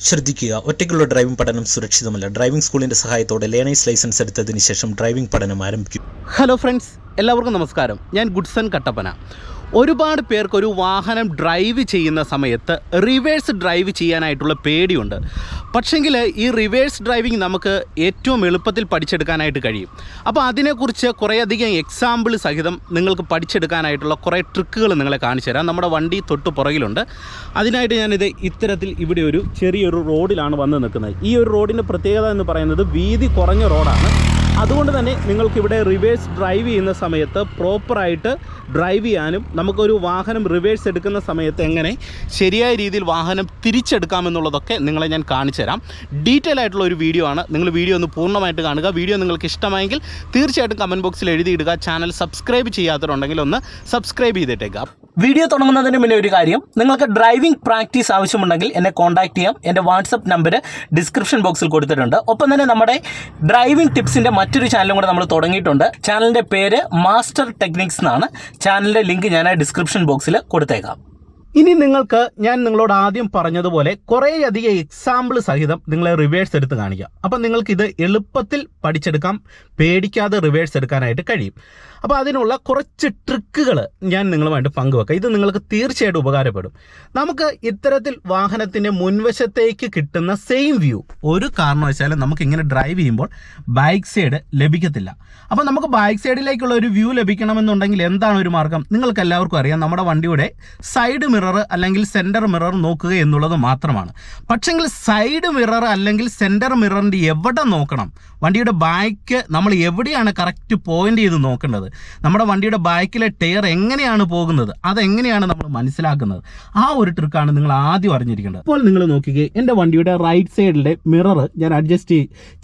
ശ്രദ്ധിക്കുക. ഒറ്റയ്ക്കുള്ള ഡ്രൈവിംഗ് പഠനം സുരക്ഷിതമല്ല. ഡ്രൈവിംഗ് സ്കൂളിന്റെ സഹായത്തോടെ ലേണേഴ്സ് ലൈസൻസ് എടുത്തതിന് ശേഷം ഡ്രൈവിംഗ് പഠനം ആരംഭിക്കും. ഹലോ ഫ്രണ്ട്സ് എല്ലാവർക്കും നമസ്കാരം. ഞാൻ ഗുഡ്സൺ കട്ടപ്പന. ഒരുപാട് പേർക്ക് ഒരു വാഹനം ഡ്രൈവ് ചെയ്യുന്ന സമയത്ത് റിവേഴ്സ് ഡ്രൈവ് ചെയ്യാനായിട്ടുള്ള പേടിയുണ്ട്. പക്ഷേങ്കിൽ ഈ റിവേഴ്സ് ഡ്രൈവിംഗ് നമുക്ക് ഏറ്റവും എളുപ്പത്തിൽ പഠിച്ചെടുക്കാനായിട്ട് കഴിയും. അപ്പോൾ അതിനെക്കുറിച്ച് കുറേയധികം എക്സാമ്പിൾ സഹിതം നിങ്ങൾക്ക് പഠിച്ചെടുക്കാനായിട്ടുള്ള കുറേ ട്രിക്കുകൾ നിങ്ങളെ കാണിച്ചു തരാം. നമ്മുടെ വണ്ടി തൊട്ട് പുറകിലുണ്ട്. അതിനായിട്ട് ഞാനിത് ഇത്തരത്തിൽ ഇവിടെ ഒരു ചെറിയൊരു റോഡിലാണ് വന്ന് നിൽക്കുന്നത്. ഈ ഒരു റോഡിന്റെ പ്രത്യേകത എന്ന് പറയുന്നത് വീതി കുറഞ്ഞ റോഡാണ്. അതുകൊണ്ട് തന്നെ നിങ്ങൾക്കിവിടെ റിവേഴ്സ് ഡ്രൈവ് ചെയ്യുന്ന സമയത്ത് പ്രോപ്പറായിട്ട് ഡ്രൈവ് ചെയ്യാനും നമുക്കൊരു വാഹനം റിവേഴ്സ് എടുക്കുന്ന സമയത്ത് എങ്ങനെ ശരിയായ രീതിയിൽ വാഹനം തിരിച്ചെടുക്കാമെന്നുള്ളതൊക്കെ നിങ്ങളെ ഞാൻ കാണിച്ചു തരാം. ഡീറ്റെയിൽ ആയിട്ടുള്ള ഒരു വീഡിയോ ആണ്. നിങ്ങൾ വീഡിയോ ഒന്ന് പൂർണമായിട്ട് കാണുക. വീഡിയോ നിങ്ങൾക്ക് ഇഷ്ടമായെങ്കിൽ തീർച്ചയായിട്ടും കമന്റ് ബോക്സിൽ എഴുതിയിടുക. ചാനൽ സബ്സ്ക്രൈബ് ചെയ്യാത്തവരുണ്ടെങ്കിൽ ഒന്ന് സബ്സ്ക്രൈബ് ചെയ്തിട്ടേക്കാം വീഡിയോ തുടങ്ങുന്നതിന് മുന്നേ ഒരു കാര്യം. നിങ്ങൾക്ക് ഡ്രൈവിംഗ് പ്രാക്ടീസ് ആവശ്യമുണ്ടെങ്കിൽ എന്നെ കോൺടാക്ട് ചെയ്യാം. എന്റെ വാട്സപ്പ് നമ്പർ ഡിസ്ക്രിപ്ഷൻ ബോക്സിൽ കൊടുത്തിട്ടുണ്ട്. ഒപ്പം തന്നെ നമ്മുടെ ഡ്രൈവിംഗ് ടിപ്സിന്റെ മറ്റൊരു ചാനലും കൂടെ നമ്മൾ തുടങ്ങിയിട്ടുണ്ട്. ചാനലിന്റെ പേര് മാസ്റ്റർ ടെക്നിക്സ് എന്നാണ്. ചാനലിന്റെ ലിങ്ക് ഞാൻ ഡിസ്ക്രിപ്ഷൻ ബോക്സിൽ കൊടുത്തേക്കാം. ഇനി നിങ്ങൾക്ക് ഞാൻ നിങ്ങളോട് ആദ്യം പറഞ്ഞതുപോലെ കുറേയധികം എക്സാമ്പിൾ സഹിതം നിങ്ങളെ റിവേഴ്സ് എടുത്ത് കാണിക്കാം. അപ്പം നിങ്ങൾക്ക് ഇത് എളുപ്പത്തിൽ പഠിച്ചെടുക്കാം. പേടിക്കാതെ റിവേഴ്സ് എടുക്കാനായിട്ട് കഴിയും. അപ്പോൾ അതിനുള്ള കുറച്ച് ട്രിക്കുകൾ ഞാൻ നിങ്ങളുമായിട്ട് പങ്കുവെക്കാം. ഇത് നിങ്ങൾക്ക് തീർച്ചയായിട്ടും ഉപകാരപ്പെടും. നമുക്ക് ഇത്തരത്തിൽ വാഹനത്തിന്റെ മുൻവശത്തേക്ക് കിട്ടുന്ന സെയിം വ്യൂ ഒരു കാരണവശാലും നമുക്ക് ഇങ്ങനെ ഡ്രൈവ് ചെയ്യുമ്പോൾ ബാക്ക് സൈഡ് ലഭിക്കത്തില്ല. അപ്പോൾ നമുക്ക് ബാക്ക് സൈഡിലേക്കുള്ള ഒരു വ്യൂ ലഭിക്കണമെന്നുണ്ടെങ്കിൽ എന്താണ് ഒരു മാർഗം? നിങ്ങൾക്ക് എല്ലാവർക്കും അറിയാം. നമ്മുടെ വണ്ടിയുടെ സൈഡ് മിറർ അല്ലെങ്കിൽ സെന്റർ മിറർ നോക്കുക എന്നുള്ളത് മാത്രമാണ്. പക്ഷെങ്കിൽ സൈഡ് മിറർ അല്ലെങ്കിൽ സെന്റർ മിററിന്റെ എവിടെ നോക്കണം? വണ്ടിയുടെ ബാക്ക് നമ്മൾ എവിടെയാണ് കറക്റ്റ് പോയിന്റ് ചെയ്ത് നോക്കേണ്ടത്? നമ്മുടെ വണ്ടിയുടെ ബാക്കിലെ ടയർ എങ്ങനെയാണ് പോകുന്നത്? അതെങ്ങനെയാണ് നമ്മൾ മനസ്സിലാക്കുന്നത്? ആ ഒരു ട്രിക്കാണ് നിങ്ങൾ ആദ്യം അറിഞ്ഞിരിക്കേണ്ടത്. അപ്പോൾ നിങ്ങൾ നോക്കിക്കേ എന്റെ വണ്ടിയുടെ റൈറ്റ് സൈഡിലെ മിറർ ഞാൻ അഡ്ജസ്റ്റ്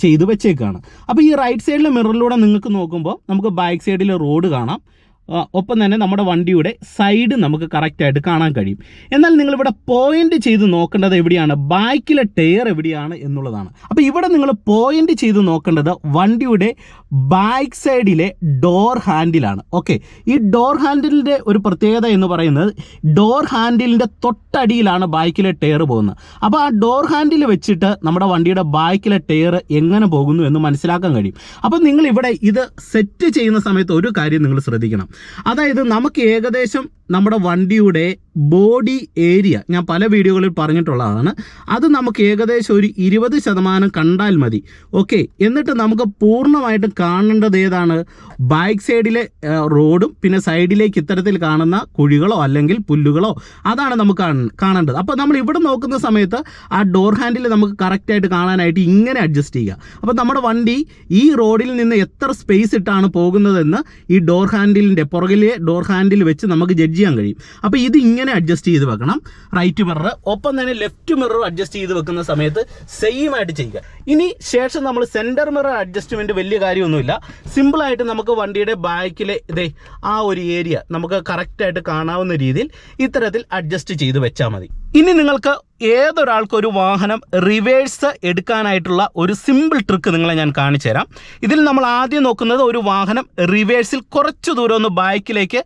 ചെയ്ത് വെച്ചേക്കാണ്. അപ്പോൾ ഈ റൈറ്റ് സൈഡിലെ മിററിലൂടെ നിങ്ങൾക്ക് നോക്കുമ്പോൾ നമുക്ക് ബാക്ക് സൈഡിലെ റോഡ് കാണാം. ഒപ്പം തന്നെ നമ്മുടെ വണ്ടിയുടെ സൈഡ് നമുക്ക് കറക്റ്റായിട്ട് കാണാൻ കഴിയും. എന്നാൽ നിങ്ങളിവിടെ പോയിന്റ് ചെയ്ത് നോക്കേണ്ടത് എവിടെയാണ്? ബാക്കിലെ ടയർ എവിടെയാണ് എന്നുള്ളതാണ്. അപ്പോൾ ഇവിടെ നിങ്ങൾ പോയിന്റ് ചെയ്ത് നോക്കേണ്ടത് വണ്ടിയുടെ ബാക്ക് സൈഡിലെ ഡോർ ഹാൻഡിലാണ് ഓക്കെ ഈ ഡോർ ഹാൻഡിലിന്റെ ഒരു പ്രത്യേകത എന്ന് പറയുന്നത് ഡോർ ഹാൻഡിലിന്റെ തൊട്ടടിയിലാണ് ബാക്കിലെ ടയർ പോകുന്നത്. അപ്പോൾ ആ ഡോർ ഹാൻഡിൽ വെച്ചിട്ട് നമ്മുടെ വണ്ടിയുടെ ബാക്കിലെ ടയർ എങ്ങനെ പോകുന്നു എന്ന് മനസ്സിലാക്കാൻ കഴിയും. അപ്പോൾ നിങ്ങൾ ഇവിടെ ഇത് സെറ്റ് ചെയ്യുന്ന സമയത്ത് ഒരു കാര്യം നിങ്ങൾ ശ്രദ്ധിക്കണം. അതായത് നമുക്ക് ഏകദേശം നമ്മുടെ വണ്ടിയുടെ ബോഡി ഏരിയ ഞാൻ പല വീഡിയോകളിൽ പറഞ്ഞിട്ടുള്ളതാണ്. അത് നമുക്ക് ഏകദേശം ഒരു ഇരുപത് ശതമാനം കണ്ടാൽ മതി. ഓക്കെ എന്നിട്ട് നമുക്ക് പൂർണമായിട്ടും കാണേണ്ടത് ഏതാണ്? ബാക്ക് സൈഡിലെ റോഡും പിന്നെ സൈഡിലേക്ക് ഇത്തരത്തിൽ കാണുന്ന കുഴികളോ അല്ലെങ്കിൽ പുല്ലുകളോ അതാണ് നമുക്ക് കാണ- കാണേണ്ടത്. അപ്പോൾ നമ്മൾ ഇവിടെ നോക്കുന്ന സമയത്ത് ആ ഡോർ ഹാൻഡിൽ നമുക്ക് കറക്റ്റായിട്ട് കാണാനായിട്ട് ഇങ്ങനെ അഡ്ജസ്റ്റ് ചെയ്യുക. അപ്പോൾ നമ്മുടെ വണ്ടി ഈ റോഡിൽ നിന്ന് എത്ര സ്പേസ് ഇട്ടാണ് പോകുന്നതെന്ന് ഈ ഡോർ ഹാൻഡിലിന്റെ പുറകിലെ ഡോർ ഹാൻഡിൽ വെച്ച് നമുക്ക് ജഡ്ജ് ചെയ്യാൻ കഴിയും. അപ്പോൾ ഇത് ഇങ്ങനെ അഡ്ജസ്റ്റ് ചെയ്ത് വെക്കണം. റൈറ്റ് മിറർ ഒപ്പം തന്നെ ലെഫ്റ്റ് മിറർ അഡ്ജസ്റ്റ് ചെയ്ത് വെക്കുന്ന സമയത്ത് സെയിം ആയിട്ട് ചെയ്യുക. ഇനി ശേഷം നമ്മൾ സെന്റർ മിറർ അഡ്ജസ്റ്റ്മെന്റ് വലിയ കാര്യമൊന്നുമില്ല. സിമ്പിളായിട്ട് നമുക്ക് വണ്ടിയുടെ ബാക്കിലെ ഇതേ ആ ഒരു ഏരിയ നമുക്ക് കറക്റ്റായിട്ട് കാണാവുന്ന രീതിയിൽ ഇത്തരത്തിൽ അഡ്ജസ്റ്റ് ചെയ്ത് വെച്ചാൽ മതി. ഇനി നിങ്ങൾക്ക് ഏതൊരാൾക്കും ഒരു വാഹനം റിവേഴ്സ് എടുക്കാനായിട്ടുള്ള ഒരു സിമ്പിൾ ട്രിക്ക് നിങ്ങളെ ഞാൻ കാണിച്ചു തരാം. ഇതിൽ നമ്മൾ ആദ്യം നോക്കുന്നത് ഒരു വാഹനം റിവേഴ്സിൽ കുറച്ച് ദൂരം ഒന്ന് ബാക്കിലേക്ക്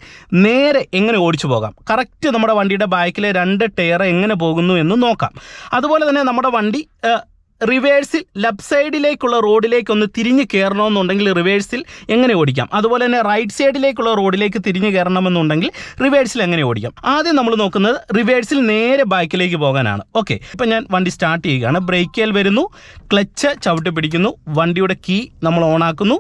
നേരെ എങ്ങനെ ഓടിച്ചു പോകാം. കറക്റ്റ് നമ്മുടെ വണ്ടിയുടെ ബാക്കിലെ രണ്ട് ടയർ എങ്ങനെ പോകുന്നു എന്ന് നോക്കാം. അതുപോലെ തന്നെ നമ്മുടെ വണ്ടി റിവേഴ്സിൽ ലെഫ്റ്റ് സൈഡിലേക്കുള്ള റോഡിലേക്ക് ഒന്ന് തിരിഞ്ഞ് കയറണമെന്നുണ്ടെങ്കിൽ റിവേഴ്സിൽ എങ്ങനെ ഓടിക്കാം? അതുപോലെ തന്നെ റൈറ്റ് സൈഡിലേക്കുള്ള റോഡിലേക്ക് തിരിഞ്ഞ് കയറണമെന്നുണ്ടെങ്കിൽ റിവേഴ്സിൽ എങ്ങനെ ഓടിക്കാം? ആദ്യം നമ്മൾ നോക്കുന്നത് റിവേഴ്സിൽ നേരെ ബാക്കിലേക്ക് പോകാനാണ്. ഓക്കെ ഇപ്പം ഞാൻ വണ്ടി സ്റ്റാർട്ട് ചെയ്യുകയാണ്. ബ്രേക്കിൽ വരുന്നു ക്ലച്ച് ചവിട്ടി പിടിക്കുന്നു വണ്ടിയുടെ കീ നമ്മൾ ഓണാക്കുന്നു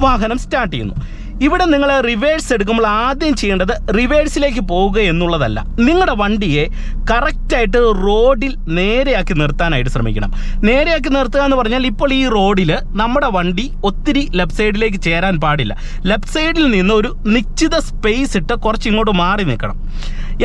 വാഹനം സ്റ്റാർട്ട് ചെയ്യുന്നു. ഇവിടെ നിങ്ങൾ റിവേഴ്സ് എടുക്കുമ്പോൾ ആദ്യം ചെയ്യേണ്ടത് റിവേഴ്സിലേക്ക് പോവുക എന്നുള്ളതല്ല. നിങ്ങളുടെ വണ്ടിയെ കറക്റ്റായിട്ട് റോഡിൽ നേരെയാക്കി നിർത്താനായിട്ട് ശ്രമിക്കണം. നേരെയാക്കി നിർത്തുക എന്ന് പറഞ്ഞാൽ ഇപ്പോൾ ഈ റോഡിൽ നമ്മുടെ വണ്ടി ഒത്തിരി ലെഫ്റ്റ് സൈഡിലേക്ക് ചേരാൻ പാടില്ല. ലെഫ്റ്റ് സൈഡിൽ നിന്ന് ഒരു നിശ്ചിത സ്പേസ് ഇട്ട് കുറച്ച് ഇങ്ങോട്ട് മാറി നിൽക്കണം.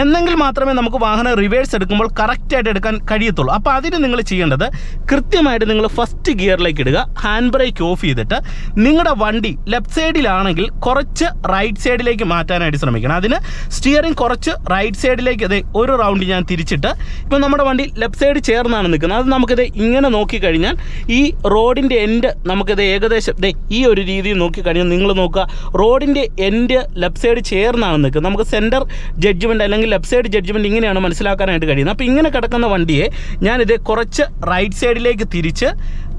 എന്നെങ്കിൽ മാത്രമേ നമുക്ക് വാഹനം റിവേഴ്സ് എടുക്കുമ്പോൾ കറക്റ്റായിട്ട് എടുക്കാൻ കഴിയത്തുള്ളൂ. അപ്പോൾ അതിന് നിങ്ങൾ ചെയ്യേണ്ടത് കൃത്യമായിട്ട് നിങ്ങൾ ഫസ്റ്റ് ഗിയറിലേക്ക് ഇടുക ഹാൻഡ് ബ്രേക്ക് ഓഫ് ചെയ്തിട്ട് നിങ്ങളുടെ വണ്ടി ലെഫ്റ്റ് സൈഡിലാണെങ്കിൽ കുറച്ച് റൈറ്റ് സൈഡിലേക്ക് മാറ്റാനായിട്ട് ശ്രമിക്കണം. അതിന് സ്റ്റിയറിംഗ് കുറച്ച് റൈറ്റ് സൈഡിലേക്ക് അതെ ഒരു റൗണ്ട് ഞാൻ തിരിച്ചിട്ട് ഇപ്പോൾ നമ്മുടെ വണ്ടി ലെഫ്റ്റ് സൈഡ് ചേർന്നാണ് നിൽക്കുന്നത്. അത് നമുക്കിത് ഇങ്ങനെ നോക്കിക്കഴിഞ്ഞാൽ ഈ റോഡിന്റെ എൻഡ് നമുക്കിത് ഏകദേശം ദേ ഈ ഒരു രീതിയിൽ നോക്കിക്കഴിഞ്ഞാൽ നിങ്ങൾ നോക്കുക. റോഡിന്റെ എൻഡ് ലെഫ്റ്റ് സൈഡ് ചേർന്നാണ് നിൽക്കുന്നത്. നമുക്ക് സെന്റർ ജഡ്ജ്മെന്റ് അല്ലെങ്കിൽ അല്ലെങ്കിൽ ലെഫ്റ്റ് സൈഡ് ജഡ്ജ്മെന്റ് ഇങ്ങനെയാണ് മനസ്സിലാക്കാനായിട്ട് കഴിയുന്നത്. അപ്പോൾ ഇങ്ങനെ കിടക്കുന്ന വണ്ടിയെ ഞാനിത് കുറച്ച് റൈറ്റ് സൈഡിലേക്ക് തിരിച്ച്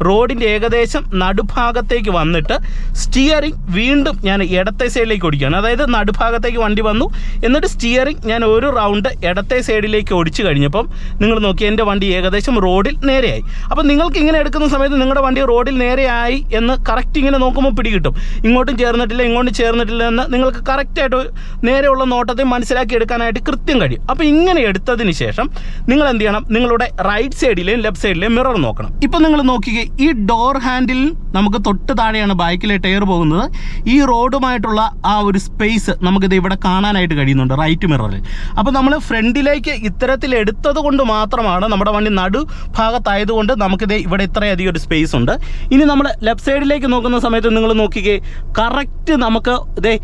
റോഡിന്റെ ഏകദേശം നടുഭാഗത്തേക്ക് വന്നിട്ട് സ്റ്റിയറിംഗ് വീണ്ടും ഞാൻ ഇടത്തെ സൈഡിലേക്ക് ഓടിക്കുകയാണ്. അതായത് നടുഭാഗത്തേക്ക് വണ്ടി വന്നു. എന്നിട്ട് സ്റ്റിയറിംഗ് ഞാൻ ഒരു റൗണ്ട് ഇടത്തെ സൈഡിലേക്ക് ഓടിച്ചു കഴിഞ്ഞപ്പം നിങ്ങൾ നോക്കി എന്റെ വണ്ടി ഏകദേശം റോഡിൽ നേരെയായി. അപ്പം നിങ്ങൾക്ക് ഇങ്ങനെ എടുക്കുന്ന സമയത്ത് നിങ്ങളുടെ വണ്ടി റോഡിൽ നേരെയായി എന്ന് കറക്റ്റ് ഇങ്ങനെ നോക്കുമ്പോൾ പിടികിട്ടും. ഇങ്ങോട്ടും ചേർന്നിട്ടില്ല ഇങ്ങോട്ടും ചേർന്നിട്ടില്ല എന്ന് നിങ്ങൾക്ക് കറക്റ്റായിട്ട് നേരെയുള്ള നോട്ടത്തെ മനസ്സിലാക്കി എടുക്കാനായിട്ട് കൃത്യം കഴിയും. അപ്പോൾ ഇങ്ങനെ എടുത്തതിന് ശേഷം നിങ്ങൾ എന്ത് ചെയ്യണം? നിങ്ങളുടെ റൈറ്റ് സൈഡിലെയും ലെഫ്റ്റ് സൈഡിലെയും മിറർ നോക്കണം. ഇപ്പം നിങ്ങൾ നോക്കിക്കേ ഈ ഡോർ ഹാൻഡിൽ നമുക്ക് തൊട്ട് താഴെയാണ് ബൈക്കിലെ ടയർ പോകുന്നത്. ഈ റോഡുമായിട്ടുള്ള ആ ഒരു സ്പേസ് നമുക്കിത് ഇവിടെ കാണാനായിട്ട് കഴിയുന്നുണ്ട് റൈറ്റ് മിററിൽ അപ്പോൾ നമ്മൾ ഫ്രണ്ടിലേക്ക് ഇത്തരത്തിൽ എടുത്തത് കൊണ്ട് മാത്രമാണ് നമ്മുടെ വണ്ടി നടു ഭാഗത്തായതുകൊണ്ട് നമുക്കിത് ഇവിടെ ഇത്രയധികം ഒരു സ്പേസ് ഉണ്ട്. ഇനി നമ്മൾ ലെഫ്റ്റ് സൈഡിലേക്ക് നോക്കുന്ന സമയത്ത് നിങ്ങൾ നോക്കിക്കേ കറക്റ്റ് നമുക്ക് ഇതേ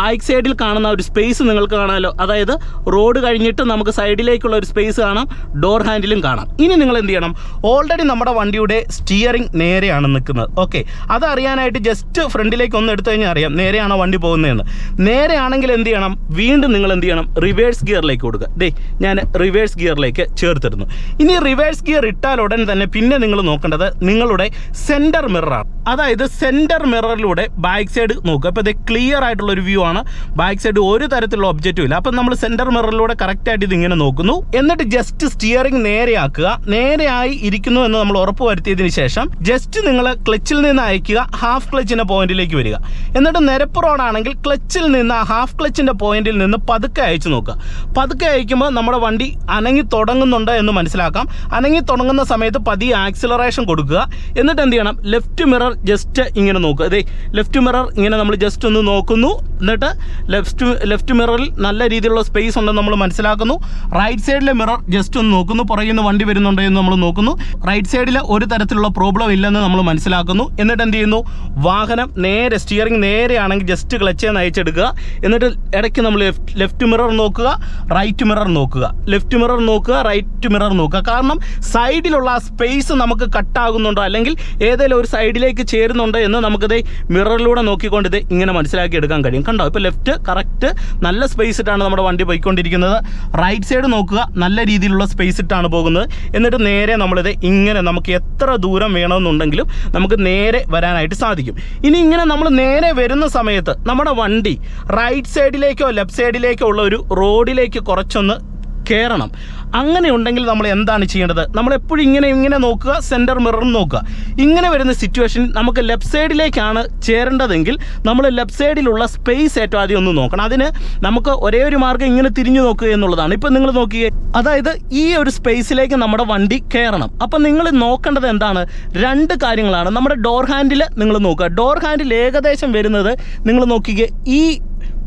ബാക്ക് സൈഡിൽ കാണുന്ന ഒരു സ്പേസ് നിങ്ങൾക്ക് കാണാമല്ലോ അതായത് റോഡ് കഴിഞ്ഞിട്ട് നമുക്ക് സൈഡിലേക്കുള്ള ഒരു സ്പേസ് കാണാം ഡോർ ഹാൻഡിലും കാണാം. ഇനി നിങ്ങൾ എന്ത് ചെയ്യണം? ഓൾറെഡി നമ്മുടെ വണ്ടിയുടെ സ്റ്റിയറിംഗ് നേരെയാണ് നിൽക്കുന്നത്. ഓക്കെ അതറിയാനായിട്ട് ജസ്റ്റ് ഫ്രണ്ടിലേക്ക് ഒന്ന് എടുത്തു കഴിഞ്ഞാൽ അറിയാം നേരെയാണോ വണ്ടി പോകുന്നതെന്ന്. നേരെയാണെങ്കിൽ എന്ത് ചെയ്യണം? വീണ്ടും നിങ്ങൾ എന്ത് ചെയ്യണം? റിവേഴ്സ് ഗിയറിലേക്ക് കൊടുക്കുക ദേ ഞാൻ റിവേഴ്സ് ഗിയറിലേക്ക് ചേർത്തിരുന്നു ഇനി റിവേഴ്സ് ഗിയർ ഇട്ടാൽ ഉടൻ തന്നെ പിന്നെ നിങ്ങൾ നോക്കേണ്ടത് നിങ്ങളുടെ സെന്റർ മിററാണ് അതായത് സെന്റർ മിററിലൂടെ ബാക്ക് സൈഡ് നോക്കുക. അപ്പോൾ ഇത് ക്ലിയർ ആയിട്ടുള്ള ഒരു വ്യൂ ആണ്. ബാക്ക് സൈഡ് ഒരു തരത്തിലുള്ള ഒബ്ജക്റ്റും ഇല്ല. അപ്പം നമ്മൾ സെന്റർ മിററിലൂടെ കറക്റ്റായിട്ട് ഇതിങ്ങനെ നോക്കുന്നു. എന്നിട്ട് ജസ്റ്റ് സ്റ്റിയറിംഗ് നേരെയാക്കുക. നേരെയായി ഇരിക്കുന്നു എന്ന് നമ്മൾ ഉറപ്പ് വരുത്തിയതിന് ശേഷം ജസ്റ്റ് നിങ്ങൾ ക്ലച്ചിൽ നിന്ന് അയക്കുക ഹാഫ് ക്ലച്ചിന്റെ പോയിന്റിലേക്ക് വരിക. എന്നിട്ട് നിരപ്പ് റോഡാണെങ്കിൽ ക്ലച്ചിൽ നിന്ന് ഹാഫ് ക്ലച്ചിന്റെ പോയിന്റിൽ നിന്ന് പതുക്കെ അയച്ചു നോക്കുക. പതുക്കെ അയക്കുമ്പോൾ നമ്മുടെ വണ്ടി അനങ്ങി തുടങ്ങുന്നുണ്ട് എന്ന് മനസ്സിലാക്കാം. അനങ്ങി തുടങ്ങുന്ന സമയത്ത് പതിയെ ആക്സിലറേഷൻ കൊടുക്കുക. എന്നിട്ട് എന്ത് ചെയ്യണം? ലെഫ്റ്റ് മിറർ ജസ്റ്റ് ഇങ്ങനെ നോക്കുക. അതെ ലെഫ്റ്റ് മിറർ ഇങ്ങനെ നമ്മൾ ജസ്റ്റ് ഒന്ന് നോക്കുന്നു. എന്നിട്ട് ലെഫ്റ്റ് ലെഫ്റ്റ് മിററിൽ നല്ല രീതിയിലുള്ള സ്പേസ് ഉണ്ടെന്ന് നമ്മൾ മനസ്സിലാക്കുന്നു. റൈറ്റ് സൈഡിലെ മിറർ ജസ്റ്റ് ഒന്ന് നോക്കുന്നു. പുറകിൽ നിന്ന് വണ്ടി വരുന്നുണ്ടോ എന്ന് നമ്മൾ നോക്കുന്നു. റൈറ്റ് സൈഡിൽ ഒരു തരത്തിലുള്ള പ്രോബ്ലം ഇല്ലെന്ന് നമ്മൾ മനസ്സിലാക്കുന്നു. എന്നിട്ട് എന്ത് ചെയ്യുന്നു? വാഹനം നേരെ സ്റ്റിയറിംഗ് നേരെയാണെങ്കിൽ ജസ്റ്റ് ക്ലച്ച് നയിച്ചെടുക്കുക. എന്നിട്ട് ഇടയ്ക്ക് നമ്മൾ ലെഫ്റ്റ് ലെഫ്റ്റ് മിറർ നോക്കുക റൈറ്റ് മിറർ നോക്കുക. ലെഫ്റ്റ് മിറർ നോക്കുക റൈറ്റ് മിറർ നോക്കുക. കാരണം സൈഡിലുള്ള ആ സ്പേസ് നമുക്ക് കട്ടാകുന്നുണ്ടോ അല്ലെങ്കിൽ ഏതെങ്കിലും ഒരു സൈഡിലേക്ക് ചേരുന്നുണ്ടോ എന്ന് നമുക്കിത് മിററിലൂടെ നോക്കിക്കൊണ്ട് ഇത് ഇങ്ങനെ മനസ്സിലാക്കി എടുക്കാൻ കഴിയും. കണ്ടോ? ഇപ്പോൾ ലെഫ്റ്റ് കറക്റ്റ് നല്ല സ്പേസ് ഇട്ടാണ് നമ്മുടെ വണ്ടി പോയിക്കൊണ്ടിരിക്കുന്നത്. റൈറ്റ് സൈഡ് നോക്കുക നല്ല രീതിയിലുള്ള സ്പേസ് ഇട്ടാണ് പോകുന്നത്. എന്നിട്ട് നേരെ നമ്മളിത് ഇങ്ങനെ നമുക്ക് എത്ര ദൂരം വേണമെന്നുണ്ടെങ്കിലും നമുക്ക് നേരെ വരാനായിട്ട് സാധിക്കും. ഇനി ഇങ്ങനെ നമ്മൾ നേരെ വരുന്ന സമയത്ത് നമ്മുടെ വണ്ടി റൈറ്റ് സൈഡിലേക്കോ ലെഫ്റ്റ് സൈഡിലേക്കോ ഉള്ള ഒരു റോഡിലേക്ക് കുറച്ചൊന്ന് കയറണം അങ്ങനെ ഉണ്ടെങ്കിൽ നമ്മൾ എന്താണ് ചെയ്യേണ്ടത്? നമ്മൾ എപ്പോഴും ഇങ്ങനെ ഇങ്ങനെ നോക്കുക സെന്റർ മിററും നോക്കുക. ഇങ്ങനെ വരുന്ന സിറ്റുവേഷൻ നമുക്ക് ലെഫ്റ്റ് സൈഡിലേക്കാണ് ചേരേണ്ടതെങ്കിൽ നമ്മൾ ലെഫ്റ്റ് സൈഡിലുള്ള സ്പേസ് ഏറ്റവും ആദ്യം ഒന്ന് നോക്കണം. അതിന് നമുക്ക് ഒരേ ഒരു മാർഗം ഇങ്ങനെ തിരിഞ്ഞു നോക്കുക എന്നുള്ളതാണ്. ഇപ്പം നിങ്ങൾ നോക്കിയേ അതായത് ഈ ഒരു സ്പേസിലേക്ക് നമ്മുടെ വണ്ടി കയറണം അപ്പം നിങ്ങൾ നോക്കേണ്ടത് എന്താണ്? രണ്ട് കാര്യങ്ങളാണ്. നമ്മുടെ ഡോർ ഹാൻഡിൽ നിങ്ങൾ നോക്കുക. ഡോർ ഹാൻഡിൽ ഏകദേശം വരുന്നത് നിങ്ങൾ നോക്കിക്കേ ഈ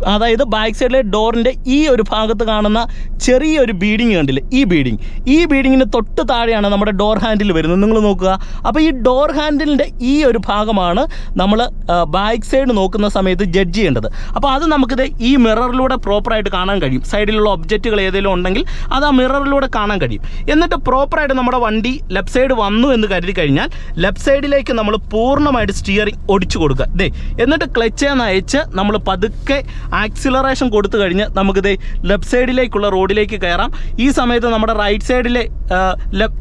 അതായത് ബാക്ക് സൈഡിലെ ഡോറിന്റെ ഈ ഒരു ഭാഗത്ത് കാണുന്ന ചെറിയൊരു ബീഡിങ് കണ്ടില്ലേ? ഈ ബീഡിങ് ഈ ബീഡിങ്ങിന് തൊട്ട് താഴെയാണ് നമ്മുടെ ഡോർ ഹാൻഡിൽ വരുന്നത്. നിങ്ങൾ നോക്കുക. അപ്പോൾ ഈ ഡോർ ഹാൻഡിലിന്റെ ഈ ഒരു ഭാഗമാണ് നമ്മൾ ബാക്ക് സൈഡ് നോക്കുന്ന സമയത്ത് ജഡ്ജ് ചെയ്യേണ്ടത്. അപ്പോൾ അത് നമുക്കിത് ഈ മിററിലൂടെ പ്രോപ്പറായിട്ട് കാണാൻ കഴിയും. സൈഡിലുള്ള ഒബ്ജക്റ്റുകൾ ഏതെങ്കിലും ഉണ്ടെങ്കിൽ അത് ആ മിററിലൂടെ കാണാൻ കഴിയും. എന്നിട്ട് പ്രോപ്പറായിട്ട് നമ്മുടെ വണ്ടി ലെഫ്റ്റ് സൈഡ് വന്നു എന്ന് കരുതി കഴിഞ്ഞാൽ ലെഫ്റ്റ് സൈഡിലേക്ക് നമ്മൾ പൂർണമായിട്ട് സ്റ്റിയറിങ് ഒടിച്ചു കൊടുക്കുക. ദേ എന്നിട്ട് ക്ലച്ച് അയച്ച് നമ്മൾ പതുക്കെ ആക്സിലറേഷൻ കൊടുത്തു കഴിഞ്ഞ് നമുക്കിത് ലെഫ്റ്റ് സൈഡിലേക്കുള്ള റോഡിലേക്ക് കയറാം. ഈ സമയത്ത് നമ്മുടെ റൈറ്റ് സൈഡിലെ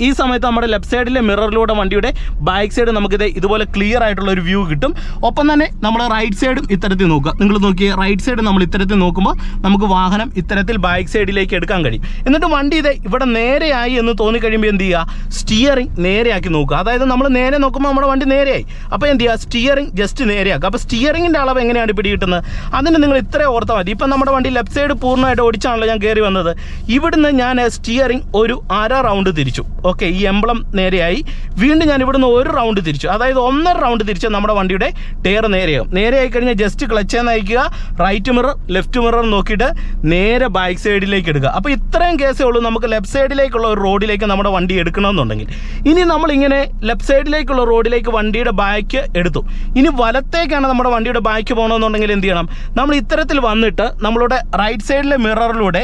ഈ സമയത്ത് നമ്മുടെ ലെഫ്റ്റ് സൈഡിലെ മിററിലൂടെ വണ്ടിയുടെ ബാക്ക് സൈഡ് നമുക്കിത് ഇതുപോലെ ക്ലിയർ ആയിട്ടുള്ള ഒരു വ്യൂ കിട്ടും. ഒപ്പം തന്നെ നമ്മുടെ റൈറ്റ് സൈഡും ഇത്തരത്തിൽ നോക്കുക. നിങ്ങൾ നോക്കിയേ റൈറ്റ് സൈഡ് നമ്മൾ ഇത്തരത്തിൽ നോക്കുമ്പോൾ നമുക്ക് വാഹനം ഇത്തരത്തിൽ ബാക്ക് സൈഡിലേക്ക് എടുക്കാൻ കഴിയും. എന്നിട്ട് വണ്ടി ഇത് ഇവിടെ നേരെയായി എന്ന് തോന്നിക്കഴിയുമ്പോൾ എന്ത് ചെയ്യുക? സ്റ്റിയറിംഗ് നേരെയാക്കി നോക്കുക. അതായത് നമ്മൾ നേരെ നോക്കുമ്പോൾ നമ്മുടെ വണ്ടി നേരെയായി. അപ്പോൾ എന്ത് ചെയ്യുക? സ്റ്റിയറിംഗ് ജസ്റ്റ് നേരെയാക്കുക. അപ്പോൾ സ്റ്റിയറിങ്ങിന്റെ അളവ് എങ്ങനെയാണ് പിടികിട്ടുന്നത്? അതിന് നിങ്ങൾ ഇത്രേ ഓർത്താൽ മതി. ഇപ്പം നമ്മുടെ വണ്ടി ലെഫ്റ്റ് സൈഡ് പൂർണമായിട്ട് ഓടിച്ചാണല്ലോ ഞാൻ കയറി വന്നത്. ഇവിടുന്ന് ഞാൻ സ്റ്റിയറിംഗ് ഒരു അര റൗണ്ട് തിരിച്ചു. ഓക്കെ ഈ എംബ്ലം നേരെയായി. വീണ്ടും ഞാൻ ഇവിടുന്ന് ഒരു റൗണ്ട് തിരിച്ചു. അതായത് ഒന്നര റൗണ്ട് തിരിച്ച് നമ്മുടെ വണ്ടിയുടെ ടയർ നേരെയാകും നേരെയായി കഴിഞ്ഞാൽ ജസ്റ്റ് ക്ലച്ച് നയിക്കുക റൈറ്റ് മിറർ ലെഫ്റ്റ് മിറർ നോക്കിയിട്ട് നേരെ ബാക്ക് സൈഡിലേക്ക് എടുക്കുക. അപ്പോൾ ഇത്രയും കേസേ ഉള്ളൂ. നമുക്ക് ലെഫ്റ്റ് സൈഡിലേക്കുള്ള ഒരു റോഡിലേക്ക് നമ്മുടെ വണ്ടി എടുക്കണമെന്നുണ്ടെങ്കിൽ. ഇനി നമ്മളിങ്ങനെ ലെഫ്റ്റ് സൈഡിലേക്കുള്ള റോഡിലേക്ക് വണ്ടിയുടെ ബാക്ക് എടുത്തു. ഇനി വലത്തേക്കാണ് നമ്മുടെ വണ്ടിയുടെ ബാക്ക് പോകണമെന്നുണ്ടെങ്കിൽ എന്ത് ചെയ്യണം? നമ്മൾ ഇത്തരത്തിൽ ഇത്തരത്തിൽ വന്നിട്ട് നമ്മളുടെ റൈറ്റ് സൈഡിലെ മിററിലൂടെ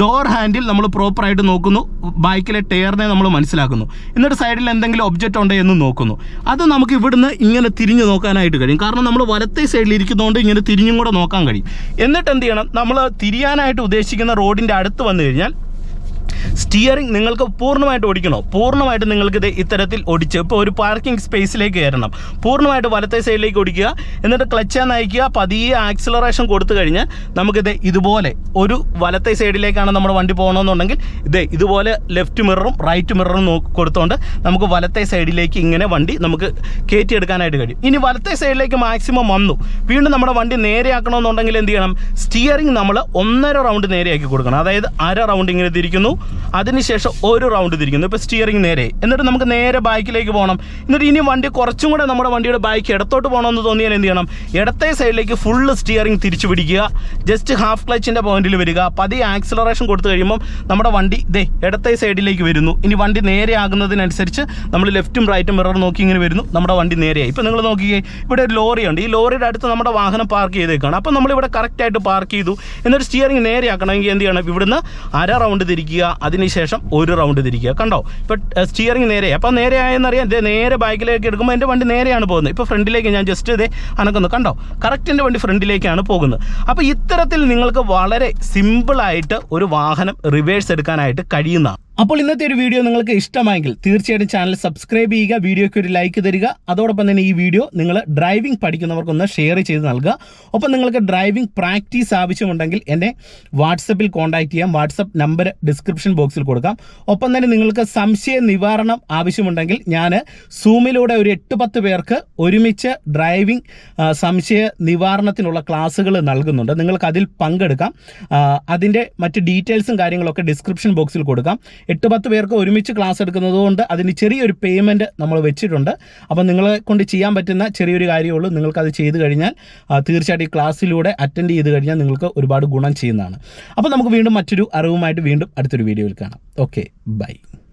ഡോർ ഹാൻഡിൽ നമ്മൾ പ്രോപ്പറായിട്ട് നോക്കുന്നു. ബൈക്കിലെ ടയറിനെ നമ്മൾ മനസ്സിലാക്കുന്നു. എന്നിട്ട് സൈഡിൽ എന്തെങ്കിലും ഒബ്ജക്റ്റ് ഉണ്ടോ എന്ന് നോക്കുന്നു. അത് നമുക്ക് ഇവിടുന്ന് ഇങ്ങനെ തിരിഞ്ഞ് നോക്കാനായിട്ട് കഴിയും. കാരണം നമ്മൾ വലത്തെ സൈഡിൽ ഇരിക്കുന്നതുകൊണ്ട് ഇങ്ങനെ തിരിഞ്ഞും കൂടെ നോക്കാൻ കഴിയും. എന്നിട്ട് എന്ത് ചെയ്യണം? നമ്മൾ തിരിയാനായിട്ട് ഉദ്ദേശിക്കുന്ന റോഡിന്റെ അടുത്ത് വന്നു കഴിഞ്ഞാൽ സ്റ്റിയറിംഗ് നിങ്ങൾക്ക് പൂർണമായിട്ട് ഓടിക്കണോ? പൂർണമായിട്ട് നിങ്ങൾക്ക് ഇത് ഇത്തരത്തിൽ ഓടിച്ച് ഇപ്പോൾ ഒരു പാർക്കിംഗ് സ്പേസിലേക്ക് കയറണം. പൂർണമായിട്ട് വലത്തെ സൈഡിലേക്ക് ഓടിക്കുക എന്നിട്ട് ക്ലച്ച് നയിക്കുക പതിയെ ആക്സിലറേഷൻ കൊടുത്തു കഴിഞ്ഞ് നമുക്കിത് ഇതുപോലെ ഒരു വലത്തെ സൈഡിലേക്കാണ് നമ്മുടെ വണ്ടി പോകണമെന്നുണ്ടെങ്കിൽ ഇതേ ഇതുപോലെ ലെഫ്റ്റ് മിററും റൈറ്റ് മിററും നോക്കി കൊടുത്തുകൊണ്ട് നമുക്ക് വലത്തെ സൈഡിലേക്ക് ഇങ്ങനെ വണ്ടി നമുക്ക് കയറ്റിയെടുക്കാനായിട്ട് കഴിയും. ഇനി വലത്തെ സൈഡിലേക്ക് മാക്സിമം വന്നു. വീണ്ടും നമ്മുടെ വണ്ടി നേരെയാക്കണമെന്നുണ്ടെങ്കിൽ എന്ത് ചെയ്യണം? സ്റ്റിയറിംഗ് നമ്മൾ ഒന്നര റൗണ്ട് നേരെയാക്കി കൊടുക്കണം. അതായത് അര റൗണ്ട് ഇങ്ങനെ തിരിക്കുന്നു. അതിനുശേഷം ഒരു റൗണ്ട് തിരിക്കുന്നു. ഇപ്പോൾ സ്റ്റിയറിംഗ് നേരെ. എന്നിട്ട് നമുക്ക് നേരെ ബൈക്കിലേക്ക് പോകണം. എന്നിട്ട് ഇനി വണ്ടി കുറച്ചും കൂടെ നമ്മുടെ വണ്ടിയുടെ ബാക്ക് ഇടത്തോട്ട് പോകണമെന്ന് തോന്നിയാൽ എന്ത് ചെയ്യണം? ഇടത്തെ സൈഡിലേക്ക് ഫുള്ള് സ്റ്റിയറിംഗ് തിരിച്ചു പിടിക്കുക. ജസ്റ്റ് ഹാഫ് ക്ലച്ചിന്റെ പോയിന്റിൽ വരിക. പതിയെ ആക്സിലറേഷൻ കൊടുത്തു കഴിയുമ്പം നമ്മുടെ വണ്ടി ഇതേ ഇടത്തെ സൈഡിലേക്ക് വരുന്നു. ഇനി വണ്ടി നേരെ ആകുന്നതിനനുസരിച്ച് നമ്മൾ ലെഫ്റ്റും റൈറ്റും മിറർ നോക്കി ഇങ്ങനെ വരുന്നു. നമ്മുടെ വണ്ടി നേരെയായി. ഇപ്പോൾ നിങ്ങൾ നോക്കിയേ ഇവിടെ ഒരു ലോറിയുണ്ട് ഈ ലോറിയുടെ അടുത്ത് നമ്മുടെ വാഹനം പാർക്ക് ചെയ്തേക്കാണ്. അപ്പോൾ നമ്മളിവിടെ കറക്റ്റായിട്ട് പാർക്ക് ചെയ്തു. എന്നിട്ട് സ്റ്റിയറിംഗ് നേരെയാക്കണമെങ്കിൽ എന്ത് ചെയ്യണം? ഇവിടുന്ന് അര റൗണ്ട് തിരിക്കുക. അതിനുശേഷം ഒരു റൗണ്ട് തിരിക്കുക. കണ്ടോ? ഇപ്പോൾ സ്റ്റിയറിംഗ് നേരെ അപ്പോൾ നേരെ ആയെന്നറിയാം ഇതേ നേരെ ബൈക്കിലേക്ക് എടുക്കുമ്പോൾ എന്റെ വണ്ടി നേരെയാണ് പോകുന്നത്. ഇപ്പോൾ ഫ്രണ്ടിലേക്ക് ഞാൻ ജസ്റ്റ് ഇതേ അനക്കുന്നു. കണ്ടോ? കറക്റ്റ് എന്റെ വണ്ടി ഫ്രണ്ടിലേക്കാണ് പോകുന്നത്. അപ്പോൾ ഇത്തരത്തിൽ നിങ്ങൾക്ക് വളരെ സിമ്പിളായിട്ട് ഒരു വാഹനം റിവേഴ്സ് എടുക്കാനായിട്ട് കഴിയുന്നതാണ്. അപ്പോൾ ഇന്നത്തെ ഒരു വീഡിയോ നിങ്ങൾക്ക് ഇഷ്ടമായെങ്കിൽ തീർച്ചയായിട്ടും ചാനൽ സബ്സ്ക്രൈബ് ചെയ്യുക വീഡിയോയ്ക്ക് ഒരു ലൈക്ക് തരിക. അതോടൊപ്പം തന്നെ ഈ വീഡിയോ നിങ്ങൾ ഡ്രൈവിംഗ് പഠിക്കുന്നവർക്കൊന്ന് ഷെയർ ചെയ്ത് നൽകുക. ഒപ്പം നിങ്ങൾക്ക് ഡ്രൈവിംഗ് പ്രാക്ടീസ് ആവശ്യമുണ്ടെങ്കിൽ എന്നെ വാട്സപ്പിൽ കോൺടാക്ട് ചെയ്യാം. വാട്സപ്പ് നമ്പർ ഡിസ്ക്രിപ്ഷൻ ബോക്സിൽ കൊടുക്കാം. ഒപ്പം തന്നെ നിങ്ങൾക്ക് സംശയ നിവാരണം ആവശ്യമുണ്ടെങ്കിൽ ഞാൻ സൂമിലൂടെ ഒരു എട്ട് പത്ത് പേർക്ക് ഒരുമിച്ച് ഡ്രൈവിംഗ് സംശയ നിവാരണത്തിനുള്ള ക്ലാസ്സുകൾ നൽകുന്നുണ്ട്. നിങ്ങൾക്ക് അതിൽ പങ്കെടുക്കാം. അതിന്റെ മറ്റ് ഡീറ്റെയിൽസും കാര്യങ്ങളൊക്കെ ഡിസ്ക്രിപ്ഷൻ ബോക്സിൽ കൊടുക്കാം. എട്ട് പത്ത് പേർക്ക് ഒരുമിച്ച് ക്ലാസ് എടുക്കുന്നത് കൊണ്ട് അതിന് ചെറിയൊരു പേയ്മെന്റ് നമ്മൾ വെച്ചിട്ടുണ്ട്. അപ്പോൾ നിങ്ങളെ കൊണ്ട് ചെയ്യാൻ പറ്റുന്ന ചെറിയൊരു കാര്യമുള്ളൂ നിങ്ങൾക്കത് ചെയ്ത് കഴിഞ്ഞാൽ തീർച്ചയായിട്ടും ഈ ക്ലാസ്സിലൂടെ അറ്റൻഡ് ചെയ്ത് കഴിഞ്ഞാൽ നിങ്ങൾക്ക് ഒരുപാട് ഗുണം ചെയ്യുന്നതാണ്. അപ്പോൾ നമുക്ക് വീണ്ടും മറ്റൊരു അറിവുമായിട്ട് വീണ്ടും അടുത്തൊരു വീഡിയോയിൽ കാണാം. Okay bye